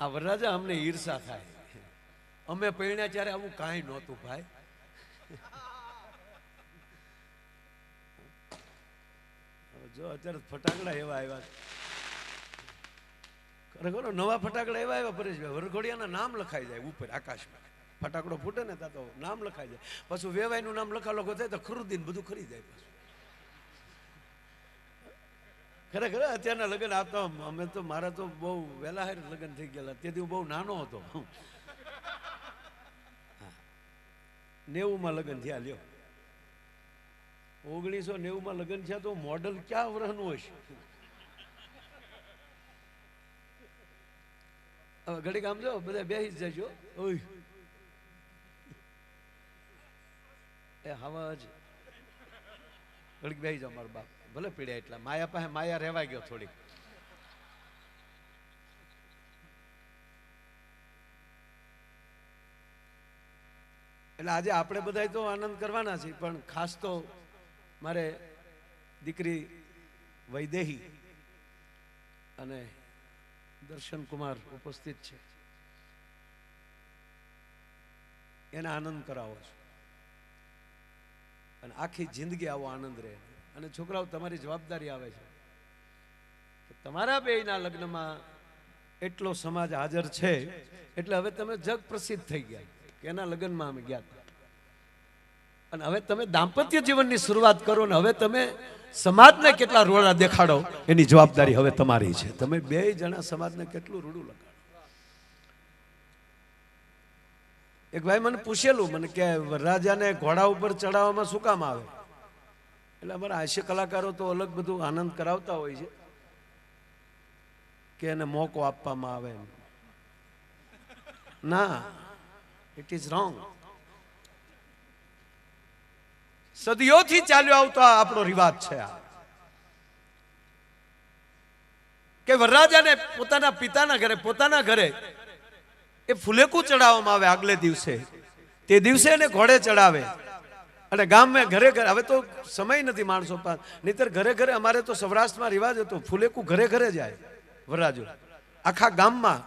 આ વરરાજા અમને ઈર્ષા થાય. અમે પહેણ્યા ત્યારે આવું કાંઈ નહોતું ભાઈ. જો અત્યારે ફટાકડા એવા આવ્યા. ખરેખર નવા ફટાકડા એવા આવ્યા પરેશભાઈ. વરઘોડિયાના નામ લખાઈ જાય ઉપર, આકાશમાં. ફટાકડો ફૂટે ને તો નામ લખાઈ જાય. પાછું વેવાઈનું નામ લખા લખો થાય તો ખરુદીન બધું ખરી જાય પાછું. ખરેખર અત્યારના લગ્ન આપતા અમે તો મારા તો બહુ વહેલા હારે લગ્ન થઈ ગયેલા. તેથી હું બહુ નાનો હતો. નેવુંમાં લગ્ન થયા, લ્યો. ઓગણીસો નેવુંમાં લગ્ન થયા તો મોડલ ક્યાં વર્ષનું હશે હવે ઘડીક આમ જો, બધા બેસી જ જજો. ઓય. એ હવા જ. ઘડીક બેસી જાઓ મારો બાપ. ભલે પીડ્યા એટલા. માયા પાસે માયા રહેવા ગયો થોડીક. એટલે આજે આપણે બધા તો આનંદ કરવાના છીએ, પણ ખાસ તો મારે દીકરી વૈદેહી અને દર્શન કુમાર ઉપસ્થિત છે. એને આનંદ કરાવો છો. અને આખી જિંદગી આવો આનંદ રહે. અને છોકરાઓ તમારી જવાબદારી આવે છે. કે તમારા બેયના લગ્નમાં એટલો સમાજ હાજર છે, એટલે હવે તમે જગ પ્રસિદ્ધ થઈ ગયા કે એના લગ્નમાં અમે ગયા હતા. અને હવે તમે દાંપત્ય જીવનની શરૂઆત કરો ને હવે તમે સમાજને કેટલા રોડા દેખાડો, એની જવાબદારી હવે તમારી છે. તમે બે જણા સમાજને કેટલું રૂડું લગાડો. એક ભાઈ મને પૂછેલું, મને કે, રાજાને ઘોડા ઉપર ચડાવવામાં શું કામ આવે? એટલે અમારા હાસ્ય કલાકારો તો અલગ બધું આનંદ કરાવતા હોય છે કે એને મોકો આપવામાં આવે. ના ઇટ ઇઝ રોંગ સદીઓથી ચાલ્યો આવતો આપણો રિવાજ છે આ. કે વરરાજાને પોતાના પિતાના ઘરે, પોતાના ઘરે એ ફુલેકું ચડાવવામાં આવે આગલે દિવસે. તે દિવસે એને ઘોડે ચડાવે. અને ગામમાં ઘરે ઘરે, હવે તો સમય નથી માણસો પાસે. નહીતર ઘરે ઘરે અમારે તો સૌરાષ્ટ્રમાં રિવાજ હતો, ફુલેકું ઘરે ઘરે જાય, વરરાજો. આખા ગામમાં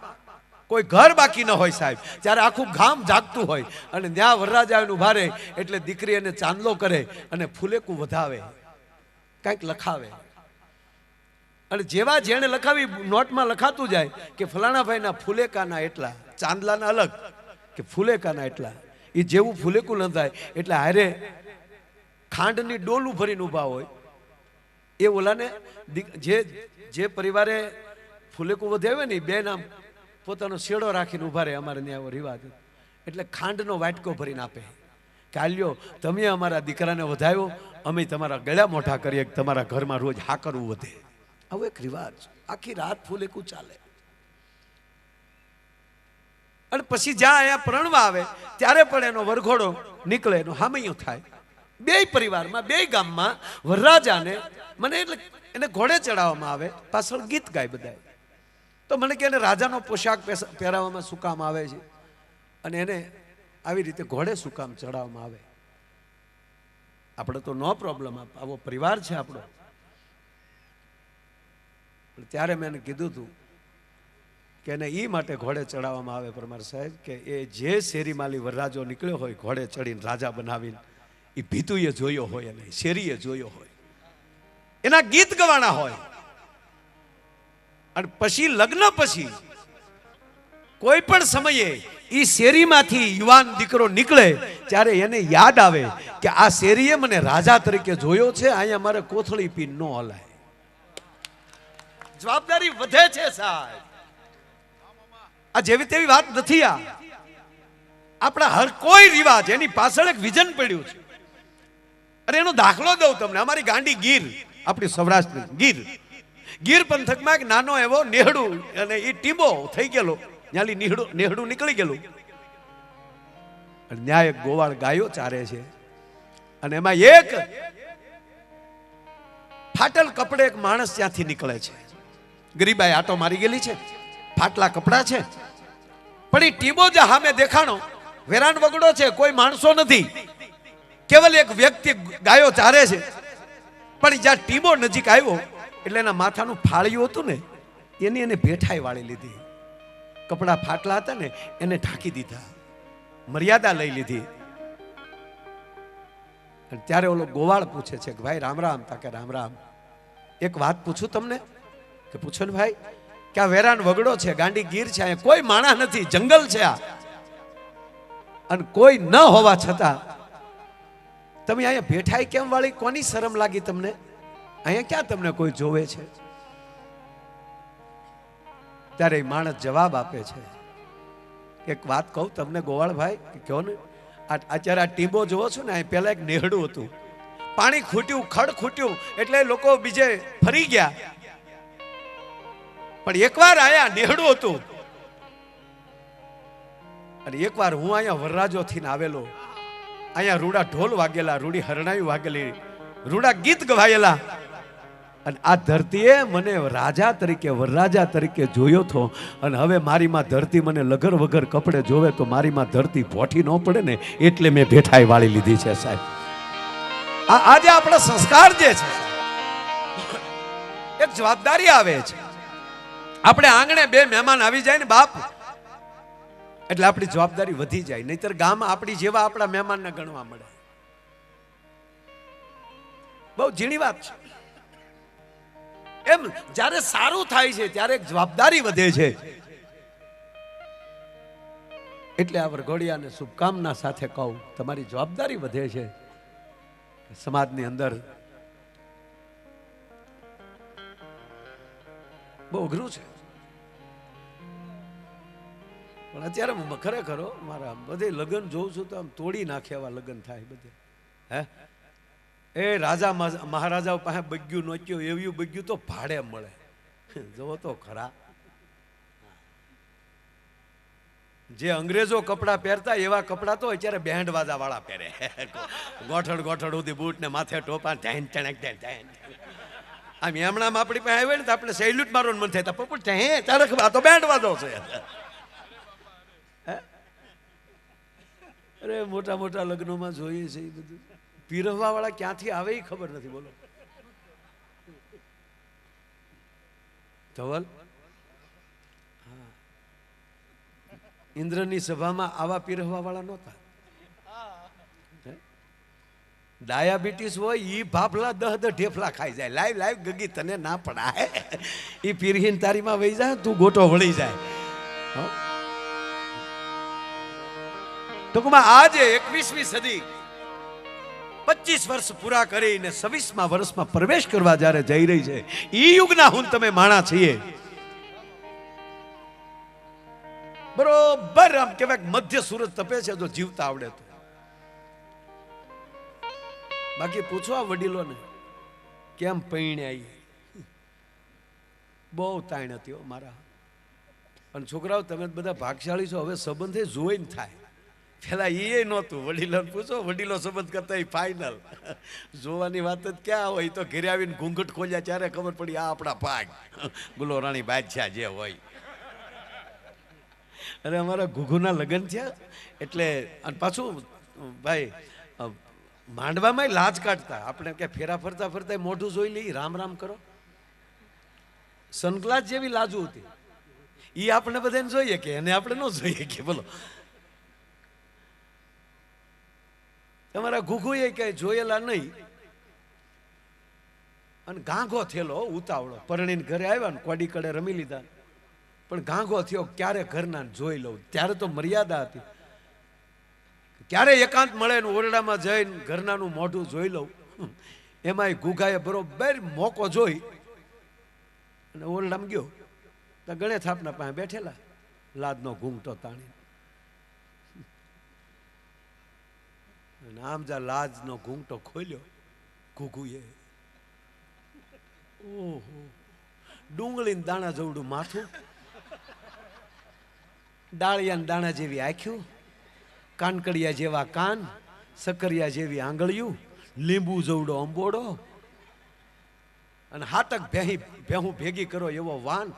કોઈ ઘર બાકી ન હોય સાહેબ. ત્યારે આખું ગામ જાગતું હોય અને ત્યાં વરરાજા ઊભા રહે, એટલે દીકરી એને ચાંદલો કરે અને ફૂલેકું વધાવે, કંઈક લખાવે. અને જેવા જેણે લખાવી, નોટમાં લખાતું જાય કે ફલાણાભાઈના ફૂલેકાના એટલા, ચાંદલાના અલગ કે ફૂલેકાના એટલા. એ જેવું ફૂલેકું થાય. એટલે હારે ખાંડની ડોલું ભરીને ઊભા હોય. એ ઓલાને જે જે પરિવારે ફૂલેકું વધાવે ને બેન આમ પોતાનો શેડો રાખીને ઊભા રહે અમારે ત્યાં રિવાજ. એટલે ખાંડનો વાટકો ભરીને આપે. કાલ્યો તમે અમારા દીકરાને વધાવ્યો અમે તમારા ગળ્યા મોઢા કરીએ તમારા ઘરમાં રોજ હા કરવું વધે. આવો એક રિવાજ. આખી રાત ફૂલેકું ચાલે. અને પછી જ્યાં અહીંયા પ્રણવા આવે, ત્યારે પણ એનો વરઘોડો નીકળે, એનો હામૈયો થાય. બે પરિવારમાં, બે ગામમાં વરરાજાને, મને એટલે એને ઘોડે ચડાવવામાં આવે, પાછળ ગીત ગાય બધા તો મને કે એને રાજાનો પોશાક પહેરાવવામાં શું કામ આવે છે? અને એને આવી રીતે ઘોડે શું કામ ચડાવવામાં આવે? આપણે તો નો પ્રોબ્લેમ આવો પરિવાર છે આપણો. ત્યારે મેં એને કીધું હતું કે એને એ માટે ઘોડે ચડાવવામાં આવે પરમાર સાહેબ, કે એ જે શેરીમાલી વરરાજો નીકળ્યો હોય ઘોડે ચડીને રાજા બનાવીને એ ભીતુએ જોયો હોય અને શેરીએ જોયો હોય. એના ગીત ગવાના હોય. અને પછી લગ્ન પછી કોઈ પણ સમયે એ શેરીમાંથી યુવાન દીકરો નીકળે ત્યારે એને યાદ આવે કે આ શેરીએ મને રાજા તરીકે જોયો છે, અહીંયા મારે કોથળી પી ન હલાય. જવાબદારી વધે છે સાહેબ. આ જેવી તેવી વાત નથી આ. આપણા હર કોઈ રિવાજ, એની પાછળ એક વિઝન પડ્યું છે. અને એનો દાખલો દઉં તમને. અમારી ગાંડી ગીર, આપણી સૌરાષ્ટ્રની ગીર. ગીર પંથકમાં એક નાનો એવો નેહડું અને એ ટીબો થઈ ગયેલો. ન્યાલી નેહડુ, નેહડું નીકળી ગયેલું. અને ત્યાં એક ગોવાળ ગાયો ચારે છે. અને એમાં એક ફાટલ કપડે એક માણસ ત્યાંથી નીકળે છે. ગરીબાઈ આટો મારી ગયેલી છે. ફાટલા કપડા છે. પણ એ ટીબો જે સામે દેખાણો વેરાન વગડો છે, કોઈ માણસો નથી. કેવલ એક વ્યક્તિ ગાયો ચારે છે. પણ જ્યાં ટીબો નજીક આવ્યો, એટલે એના માથાનું ફાળિયું હતું ને, એની એને ભેઠાઈ વાળી લીધી. કપડા ફાટલા હતા ને, એને ઢાંકી દીધા. મર્યાદા લઈ લીધી. ત્યારે ઓલો ગોવાળ પૂછે છે કે, ભાઈ, રામ રામ. તા કે, રામ રામ. એક વાત પૂછું તમને? કે પૂછો ને ભાઈ કે આ વેરાન વગડો છે, ગાંડી ગીર છે, અહીંયા કોઈ માણા નથી, જંગલ છે આ. અને કોઈ ન હોવા છતાં, તમે અહીંયા બેઠાઈ કેમ વાળી, કોની શરમ લાગી તમને? અહીંયા ક્યાં તમને કોઈ જોવે છે? ત્યારે એ માણસ જવાબ આપે છે. એક વાત કહું તમને ગોવાળભાઈ કહો ને? અત્યારે આ ટીંબો જોવો છો ને પહેલા એક નેહડું હતું. પાણી ખૂટ્યું, ખડ ખૂટ્યું, એટલે લોકો બીજે ફરી ગયા. પણ એકવાર આયા નેહડું હતું. અને એકવાર હું અહીંયા વરરાજો થઈને આવેલો. અહીંયા રૂડા ઢોલ વાગેલા, રૂડી હરણાઈ વાગેલી, રૂડા ગીત ગવાયેલા. અને આ ધરતીએ મને રાજા તરીકે, વરરાજા તરીકે જોયો તો, અને હવે મારી માં ધરતી મને લગર વગર કપડે જોવે તો મારી માં ધરતી ભોઠી ન પડે ને એટલે મેં ભેઠાઈ વાળી લીધી છે સાહેબ. આ આજે આપણા સંસ્કાર જે છે, એક જવાબદારી આવે છે. આપણે આંગણે બે મહેમાન આવી જાય ને બાપ. એટલે આપણી જવાબદારી વધી જાય, નહીતર ગામ આપણી જેવા આપણા મહેમાનને ગણવા મળે. બહુ ઝીણી વાત છે. એમ જ્યારે સારું થાય છે, ત્યારે જવાબદારી વધે છે. એટલે આ વરઘોડિયાને શુભકામના સાથે કહું, તમારી જવાબદારી વધે છે. સમાજની અંદર બહુ અઘરું છે. પણ અત્યારે ખરેખર મારા બધે લગ્ન જોઉં છું તો આમ તોડી નાખે એવા લગ્ન થાય બધે. હે? એ રાજા મહારાજા પાસે બગ્યું નોચ્યું એવું બગ્યું તો ભાડે મળે. જોવો તો ખરા. જે અંગ્રેજો કપડાં પહેરતા એવા કપડાં તો અત્યારે બેન્ડ વાજા વાળા પહેરે. ગોઠણ ગોઠણ સુધી બૂટ ને માથે ટોપા ધેન ટણક ધેન ધેન. આમ એમણામાં આપણી પાસે આવે ને તો આપણે સેલ્યુટ મારવાનું મન થાય. પપ્પુ હે તારે આ બેન્ડ વાજો છે. અરે, મોટા મોટા લગ્નોમાં જોઈએ છે એ બધું. પીરવવા વાળા ક્યાંથી આવે એ ખબર નથી, બોલો. ધવલ. ઇન્દ્રની સભામાં આવા પીરવવા વાળા નહોતા? ડાયાબિટીસ હોય એ ભાફલા દહ દહ ઢેફલા ખાઈ જાય. લાઈવ લાઈવ ગગી, તને ના પડાય. એ પીરહીન તારીમાં વહી જાય, તું ગોટો વળી જાય. હો? ટૂંકમાં આજે એકવીસમી સદી. પચીસ વર્ષ પૂરા કરીને છવ્વીસમાં વર્ષમાં પ્રવેશ કરવા જ્યારે જઈ રહી છે, ઈ યુગના હું તમે માણા છીએ. બરોબર આમ કહેવાય મધ્ય સુરત તપે છે, જો જીવતા આવડે તો. બાકી પૂછવા વડીલોને, કેમ પૈણે આવી બહુ તાણ હતી મારા. અને છોકરાઓ, તમે બધા ભાગશાળી છો, હવે સંબંધે જોઈને થાય. પેલા એ નહોતું. વડીલો પૂછો, વડીલો સંબંધ કરતા એ ફાઇનલ જોવાની વાત જ ક્યાં હોય? તો ઘેરે આવીને ઘૂંઘટ ખોલ્યા ત્યારે ખબર પડી, આ આપણા ભાગ. ગુલો રાણી બાદશાહ જે હોય. અરે, અમારા ઘુઘુના લગ્ન થયા. એટલે, અને પાછું, ભાઈ માંડવામાં લાજ કાઢતા. આપણે કે ફેરા ફરતા ફરતા મોઢું જોઈ લઈ રામ રામ કરો. સનગ્લાસ જેવી લાજુ હતી. એ આપણે બધાને જોઈએ કે એને આપણે ન જોઈએ કે, બોલો. તમારા ઘુઘુએ કઈ જોયેલા નહીં. અને ગાંગો થયેલો ઉતાવળો. પરણીને ઘરે આવ્યા ને કોડી કડે રમી લીધા. પણ ગાંગો થયો ક્યારે ઘરના જોઈ લઉં? ત્યારે તો મર્યાદા હતી. ક્યારે એકાંત મળે ને ઓરડામાં જઈને ઘરનાનું મોઢું જોઈ લઉં? એમાંય ગુગાએ બરોબર મોકો જોઈ અને ઓરડામાં ગયો. તો ગણેશ થાપના પાસે બેઠેલા. લાદનો ઘૂંઘટો તાણી અને આમ લાજનો ઘૂંઘટો ખોલ્યો ઘૂઘુએ. ઓહો. ડુંગળીને દાણા જવડું માથું. ડાળિયાને દાણા જેવી આંખ્યું. કાનકડિયા જેવા કાન. સકરિયા જેવી આંગળીયું. લીંબુ જવડો અંબોડો. અને હાટક ભેહી ભેહું ભેગી કરો એવો વાન.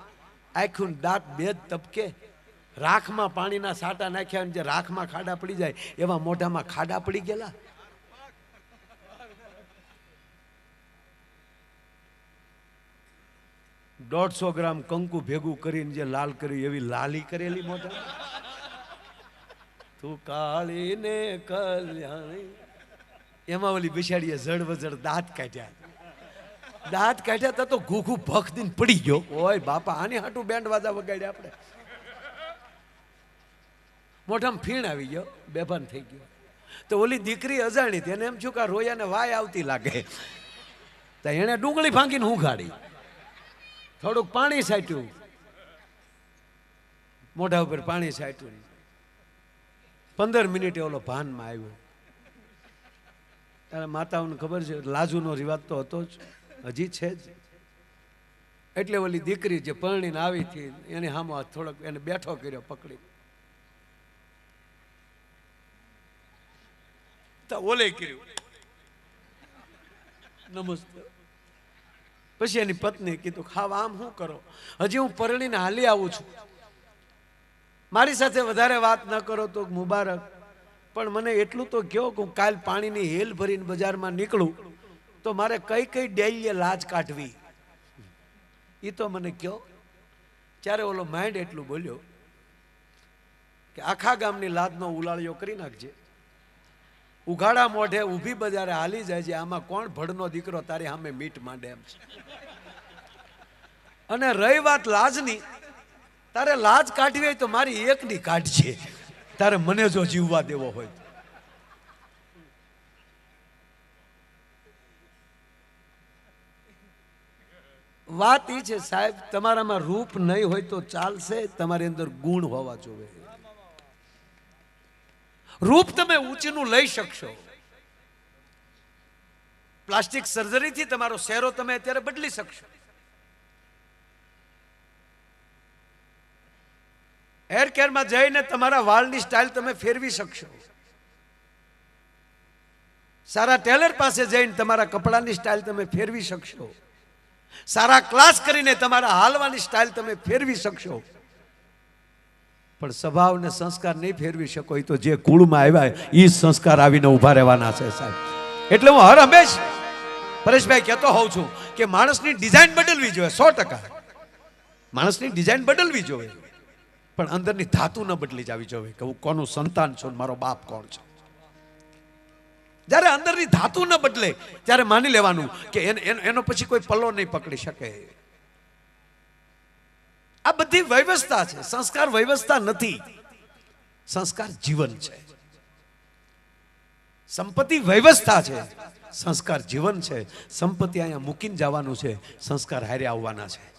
આખું દાંત બે જ તપકે. રાખમાં પાણીના સાટા નાખ્યા જે રાખમાં ખાડા પડી જાય, એવા મોઢામાં ખાડા પડી ગયેલા. દોઢસો ગ્રામ કંકુ ભેગું કરીને જે લાલ કર્યું એવી લાલી કરેલી મોઢા. તું કાળી ને કલ્યાણી. એમાં ઓલી બિછાડીએ જડ વજડ દાંત કાઢ્યા. દાંત કાઢ્યા તા ઘૂઘું ભખ દીને પડી ગયો. ઓય બાપા, આની હાટું બેન્ડ વાજા વગાડ્યા આપણે. મોઢામાં ફીણ આવી ગયો, બેભાન થઈ ગયો. તો ઓલી દીકરી અજાણી હતી, એને એમ થયું કે રોયા રોયાને વાય આવતી લાગે. તો એણે ડુંગળી ફાંકીને હું ગાડી થોડુંક પાણી સાટ્યું મોઢા ઉપર પાણી સાટ્યું પંદર મિનિટે ઓલો ભાનમાં આવ્યો. ત્યારે માતાઓને ખબર છે, લાજુનો રિવાજ તો હતો જ. હજી છે જ. એટલે ઓલી દીકરી જે પરણીને આવી હતી, એને હામો થોડોક એને બેઠો કર્યો પકડી. નમસ્તે. પછી એની પત્ની કીધું, ખાવ આમ શું કરો? હજી હું પરણીને હાલી આવું છું. મારી સાથે વધારે વાત ન કરો તો મુબારક. પણ મને એટલું તો કહો કે હું કાલ પાણીની હેલ ભરીને બજારમાં નીકળું, તો મારે કઈ કઈ ડેલીએ લાજ કાઢવી? એ તો મને કહો. ત્યારે ઓલો માઇન્ડ એટલું બોલ્યો કે આખા ગામની લાદનો ઉલાળીઓ કરી નાખજે. ઉઘાડા મોઢે ઊભી બજારે હાલી જાય છે, આમાં કોણ ભડનો દીકરો તારી સામે મીટ માંડે એમ છે. અને રહી વાત લાજની, તારે લાજ કાઢવી હોય તો મારી એકની કાઢજે. તારે મને જો જીવવા દેવો હોય વાત એ છે, સાહેબ, તમારામાં રૂપ નહીં હોય તો ચાલશે, તમારી અંદર ગુણ હોવા જોઈએ. રૂપ તમે ઊંચીનું લઈ શકશો. પ્લાસ્ટિક સર્જરીથી તમારો શેરો તમે અત્યારે બદલી શકશો. હેર કેરમાં જઈને તમારા વાળની સ્ટાઇલ તમે ફેરવી શકશો. સારા ટેલર પાસે જઈને તમારા કપડાની સ્ટાઇલ તમે ફેરવી શકશો. સારા ક્લાસ કરીને તમારા હાલવાની સ્ટાઇલ તમે ફેરવી શકશો. પણ સ્વભાવ ને સંસ્કાર નહીં ફેરવી શકો. એ તો જે કુળમાં આવ્યા એ સંસ્કાર આવીને ઊભા રહેવાના છે સાહેબ. એટલે હું હર હંમેશ પરેશભાઈ કહેતો હોઉં છું કે માણસની ડિઝાઇન બદલવી જોઈએ, સો ટકા. માણસની ડિઝાઇન બદલવી જોઈએ. પણ અંદરની ધાતુ ન બદલી જવી જોઈએ. કે હું કોનું સંતાન છું મારો બાપ કોણ છે? જ્યારે અંદરની ધાતુ ન બદલે, ત્યારે માની લેવાનું કે એનો પછી કોઈ પલ્લો નહીં પકડી શકે. આ બધી વ્યવસ્થા છે. સંસ્કાર વ્યવસ્થા નથી. સંસ્કાર જીવન છે. સંપત્તિ વ્યવસ્થા છે. સંસ્કાર જીવન છે. સંપત્તિ અહીંયા મૂકીને જવાનું છે. સંસ્કાર હારે આવવાના છે.